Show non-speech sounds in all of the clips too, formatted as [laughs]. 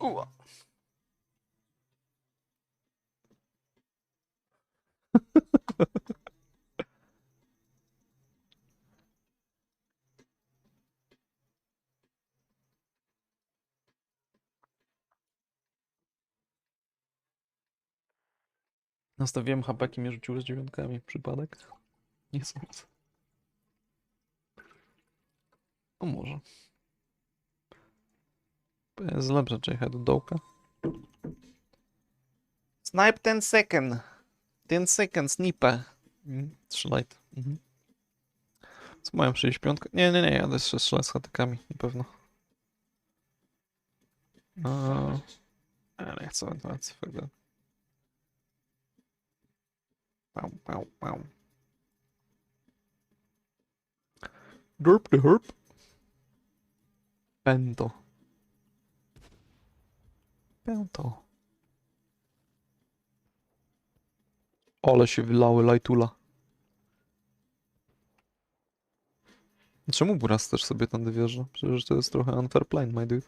Ua. Nastawiłem hapeki, mnie rzuciły z dziewiątkami. Przypadek? Nie sądzę. O może. Jest lepsze, czy jechać do dołka. Snipe 10 second. 10 second, sniper. Mhm. Strzelaj. Mhm. Co mają przyjść piątkę? Nie, nie, nie, jadę jeszcze strzelać z hatykami, na pewno. No. Ale chcę fuck that. Pał, pał, pał. Derp the herp. Pento. Pento. Ale się wylały lajtula. Czemu Buras też sobie tam wjeżdża? Przecież to jest trochę unfair plane, my dude.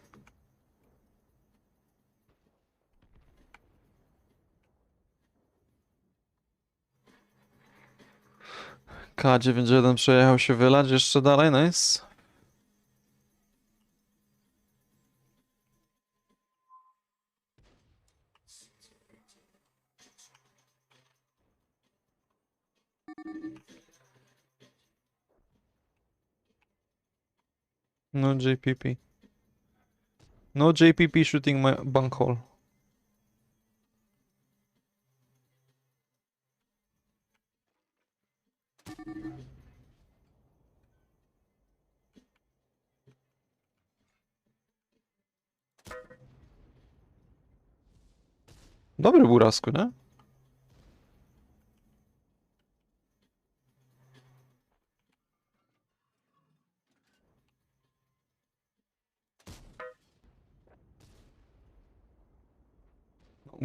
K91 przejechał się wylać jeszcze dalej, nice. No JPP. No JPP shooting my bunk hole. Dobry Burasku, nie?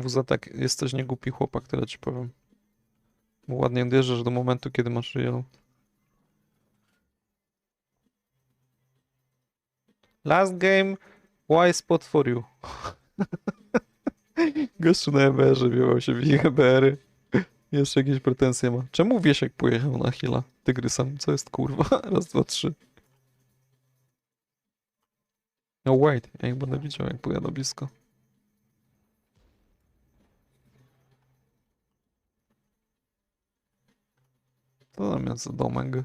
WZ tak jesteś niegłupi chłopak, tyle ci powiem. Bo ładnie odjeżdżasz do momentu, kiedy masz yellow. Last game, why spot for you? [laughs] Gościu na EBR-ze się w ich EBR-y. Jeszcze jakieś pretensje ma. Czemu Wiesiek pojechał na Hila tygrysem? Co jest kurwa? [laughs] Raz, dwa, trzy. No wait, ja ich będę widział jak pojadę blisko. To tam jest za domek.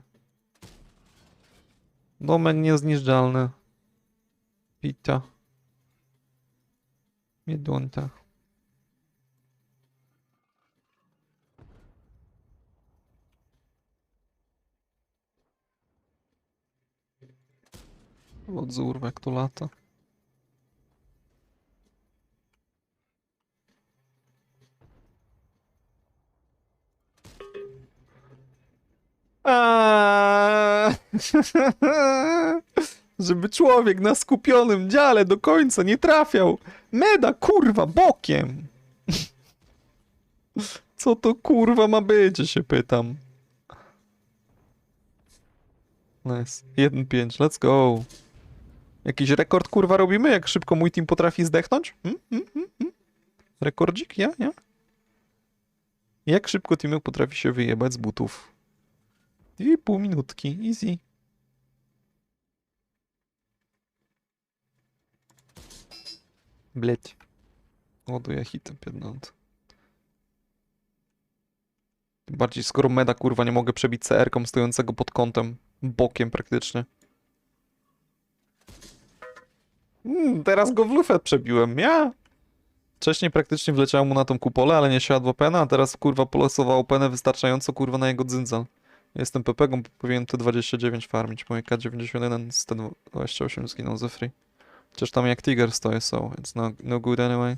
Domek niezniszczalny. Pita. Miedunta. Odzór jak to lata. Aaaa. [laughs] Żeby człowiek na skupionym dziale do końca nie trafiał. Meda, kurwa, bokiem. [laughs] Co to kurwa ma być, się pytam. Nice. 1-5, let's go. Jakiś rekord kurwa robimy? Jak szybko mój team potrafi zdechnąć? Hmm? Hmm? Hmm? Hmm? Rekordzik? Ja? Ja? Jak szybko team potrafi się wyjebać z butów? Dwie i pół minutki, easy. Блять. Ładuję hitem pierdoląc. Tym bardziej skoro meda kurwa nie mogę przebić CR-ką stojącego pod kątem, bokiem praktycznie. Mm, teraz go w lufę przebiłem, ja! Wcześniej praktycznie wleciało mu na tą kupolę, ale nie siadło pena, a teraz kurwa polosowało penę wystarczająco kurwa na jego dzyndzal. Jestem Pepegą, powinien T29 farmić. Moje K91 z T28 zginął ze free. Chociaż tam jak Tiger stoi, so it's no, no good anyway.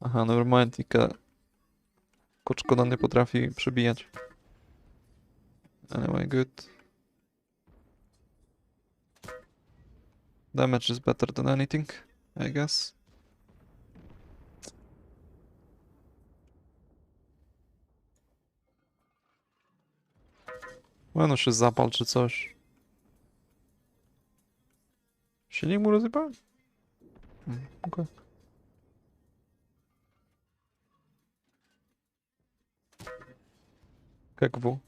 Aha, nevermind, Ika... Koczkoda nie potrafi przebijać. Anyway, good. Damage is better than anything, I guess. Bueno, się zapal czy coś. Silnik mu rozjebałem? Mm, okej. Jak w.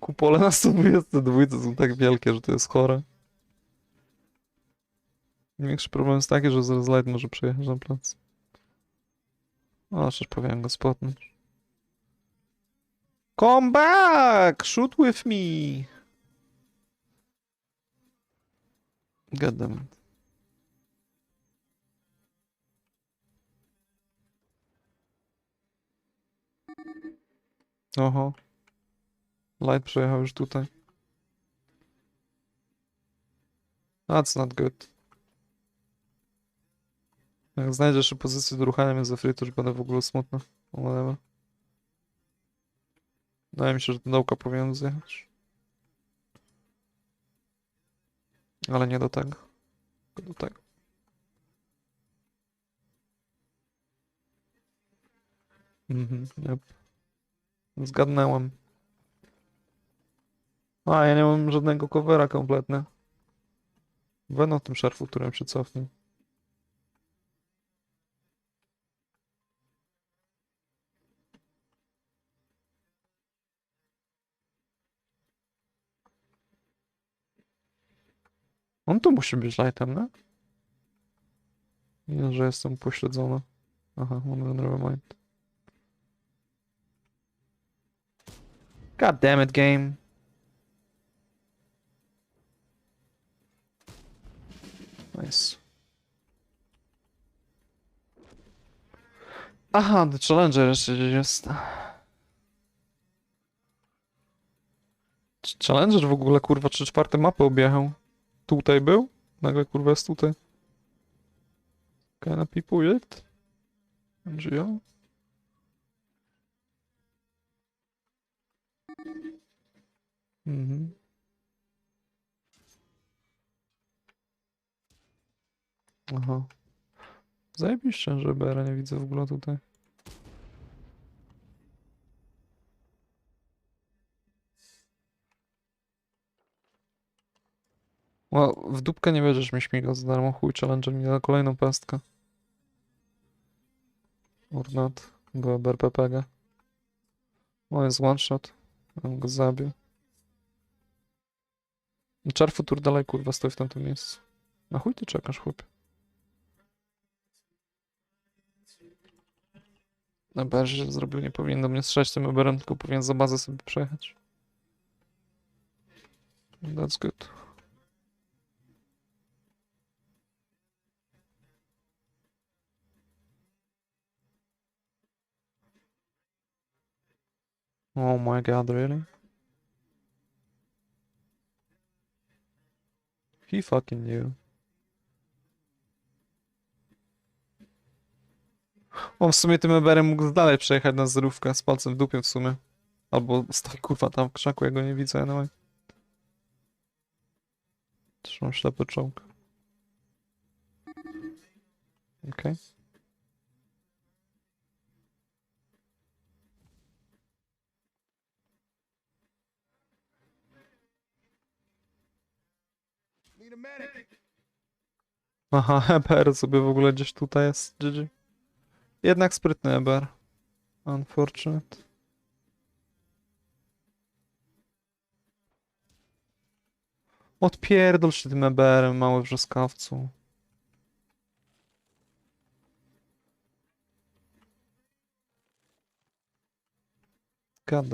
Kupole na 122 są tak wielkie, że to jest chore. Największy problem jest taki, że zaraz light może przejechać na plac. O, przecież powinien go spotnąć. Come back! Shoot with me! It. Oho. Light przejechał już tutaj. That's not good. Jak znajdziesz pozycję do ruchania mnie za free, to już będę w ogóle smutny. Whatever. Wydaje mi się, że dołka powinien zjechać. Ale nie do tego. Tylko do tego. Mhm, yep. Zgadnęłem. A, ja nie mam żadnego covera kompletnie. Będę w tym szarfu, którym się cofnę. On tu musi być lightem, nie? Nie, że jestem pośledzony. Aha, on never mind. God damn it, game. Nice. Aha, The Challenger jeszcze gdzieś jest. Ch- Challenger w ogóle kurwa 3 czwarte mapy objechał. Tutaj był? Nagle kurwa jest tutaj. Can I people it? NGO? Mhm. Aha. Zajebiście, że BR nie widzę w ogóle tutaj. O, w dupkę nie będziesz mi śmigał za darmo, chuj, challenge mi na kolejną pestkę. Urnat, była BRPPG. O, jest one shot. On go zabił. Czar futur dalej kurwa stoi w tamtym miejscu. Na chuj ty czekasz, chłopie? Na barze zrobił, nie powinien do mnie strzelać tym Uberem, tylko powinien za bazę sobie przejechać. That's good. Oh my god, really? He fucking knew. On w sumie tym Eberem mógł dalej przejechać na zerówkę z palcem w dupie w sumie. Albo stoi kurwa tam w krzaku, ja go nie widzę, anyway. Trzymam ślepy czołg. Okej. Need Aha, [laughs] EBR sobie w ogóle gdzieś tutaj jest, GG. Jednak sprytny EBR. Unfortunate. Odpierdol się tym EBR-em, mały wrzoskawcu. God.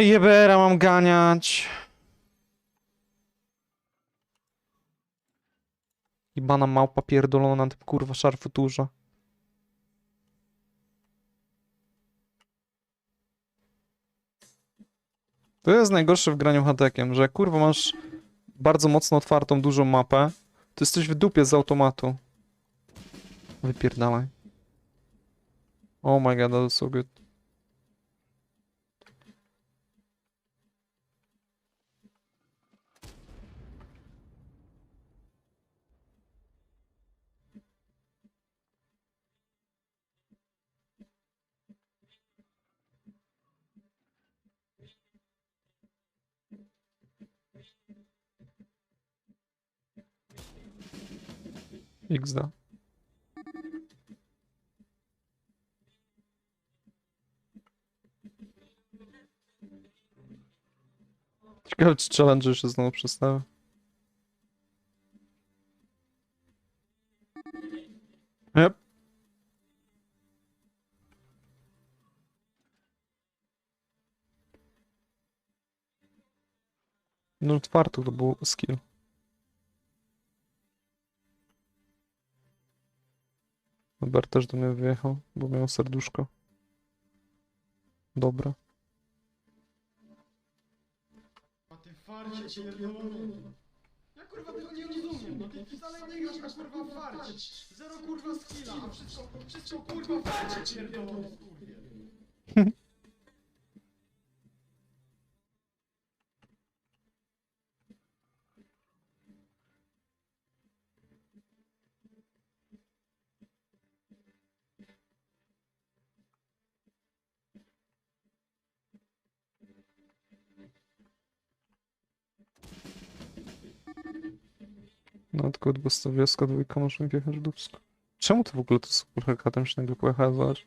O, jebera mam ganiać. Ibana małpa pierdolona na tym kurwa szarfuturze. To jest najgorsze w graniu hatekiem, że kurwa masz bardzo mocno otwartą, dużą mapę, to jesteś w dupie z automatu. Wypierdalaj. Oh my god, that was so good. XD. Ciekawe, czy challenge się znowu przedstawia. Yep. No, czwartu to był skill. Hubert też do mnie wyjechał, bo miał serduszko. Dobra. A ty farcie. Ja kurwa tego nie rozumiem, no ty wcale nie grasz kurwa farcie. Zero kurwa skilla, a wszystko, wszystko kurwa farcie No tylko dwustawioska dwójka może mi wjechać dubsko. Czemu to w ogóle to super hakatem się nagle pojechała zobacz?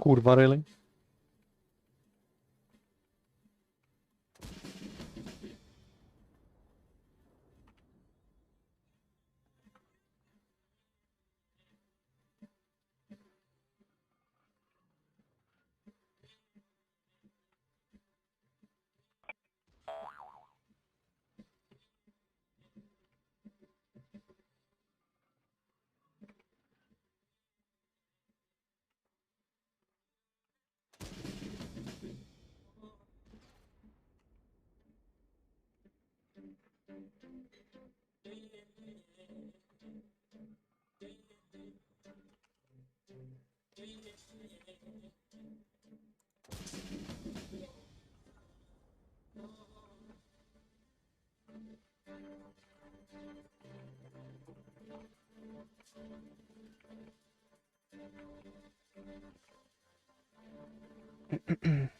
Kurwa, really? mm [clears throat]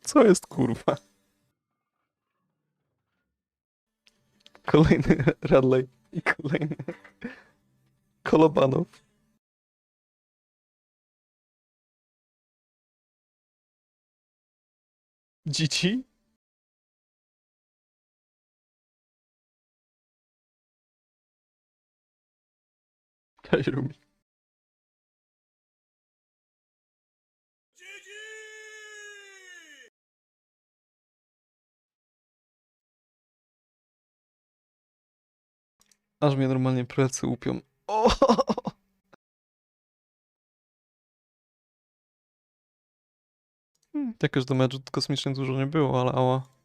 Co jest kurwa? Kolejny Radley i kolejny Kolobanow. Dzieci? Cześć, Rumi. Aż mnie normalnie plecy łupią. O! Hmm, Jakoś do meczu kosmicznie dużo nie było, ale ała.